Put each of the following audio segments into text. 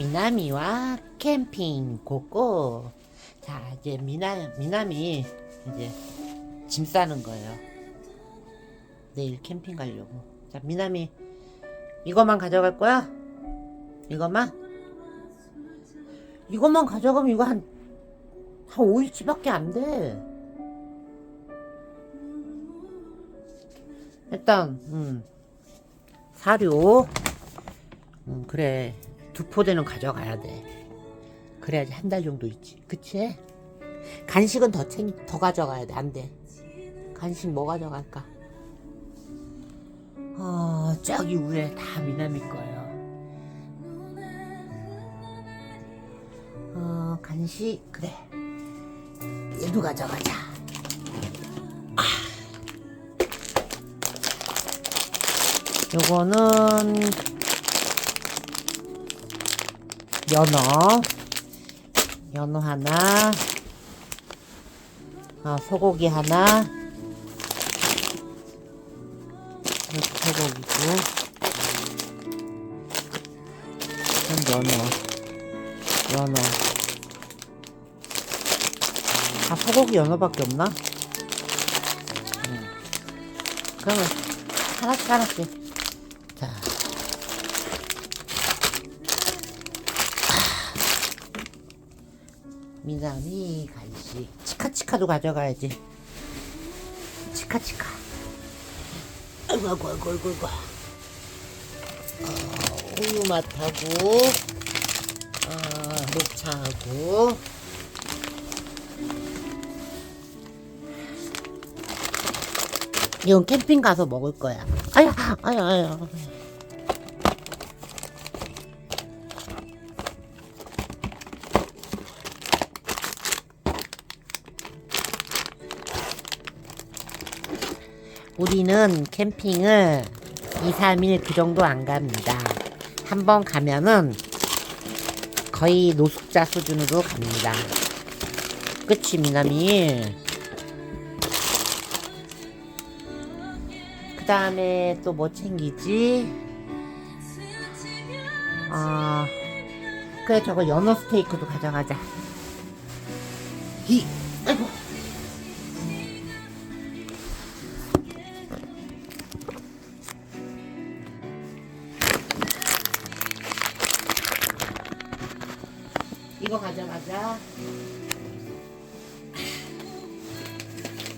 미나미와 캠핑 고고. 자, 이제 미나 미나미 이제 짐 싸는 거예요. 내일 캠핑 가려고. 자, 미나미 이것만 가져갈 거야? 이것만? 이것만 가져가면 이거 한, 한 5일치밖에 안 돼. 일단, 음, 사료, 음, 그래. 두 포대는 가져가야 돼. 그래야지 한 달 정도 있지. 그치? 간식은 더 챙, 더 가져가야 돼. 안 돼. 간식 뭐 가져갈까? 어, 저기 위에 다 미나미 거예요. 어, 간식, 그래. 얘도 가져가자. 아. 요거는 연어, 연어 하나, 아, 소고기 하나, 소고기고, 연어, 연어. 아, 소고기 연어밖에 없나? 음. 그러면 하나씩 하나씩. 미나미 간식 치카치카도 가져가야지. 치카치카. 아이고 아이고 아이고 아이고 아이고. 어, 어, 녹차하고. 이건 캠핑 가서 먹을 거야. 아야 아야 아야 우리는 캠핑을 2, 3일 그 정도 안 갑니다. 한 번 가면은 거의 노숙자 수준으로 갑니다. 그치, 미남이? 그 다음에 또 뭐 챙기지? 아, 그래, 저거 연어 스테이크도 가져가자. 이, 아이고. 이거 가져가자.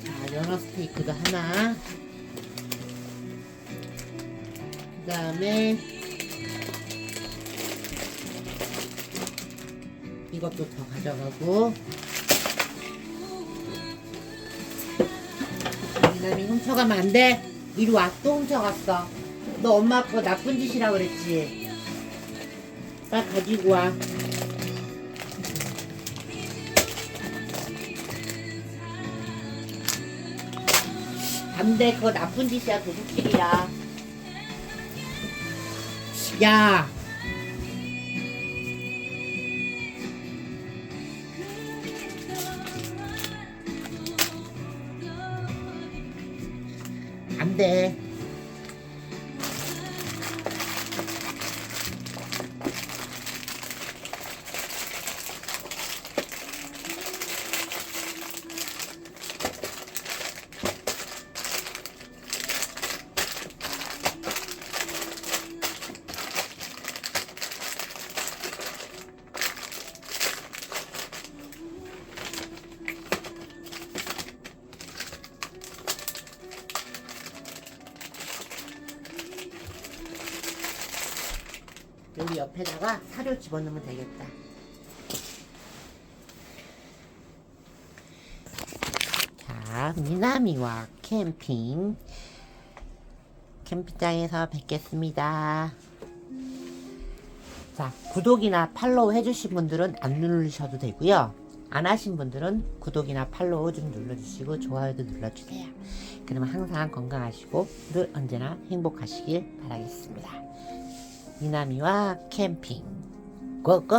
자, 연어 스테이크도 하나. 그 다음에 이것도 더 가져가고. 미남이 훔쳐가면 안 돼. 이리 와, 또 훔쳐갔어. 너 엄마 아빠 나쁜 짓이라 그랬지. 빨리 가지고 와. 안 돼, 그거 나쁜 짓이야, 도둑질이야. 야! 안 돼. 여기 옆에다가 사료 집어넣으면 되겠다. 자, 미나미와 캠핑. 캠핑장에서 뵙겠습니다. 자, 구독이나 팔로우 해주신 분들은 안 누르셔도 되고요. 안 하신 분들은 구독이나 팔로우 좀 눌러주시고 좋아요도 눌러주세요. 그러면 항상 건강하시고 늘 언제나 행복하시길 바라겠습니다. 미나미와 캠핑 고고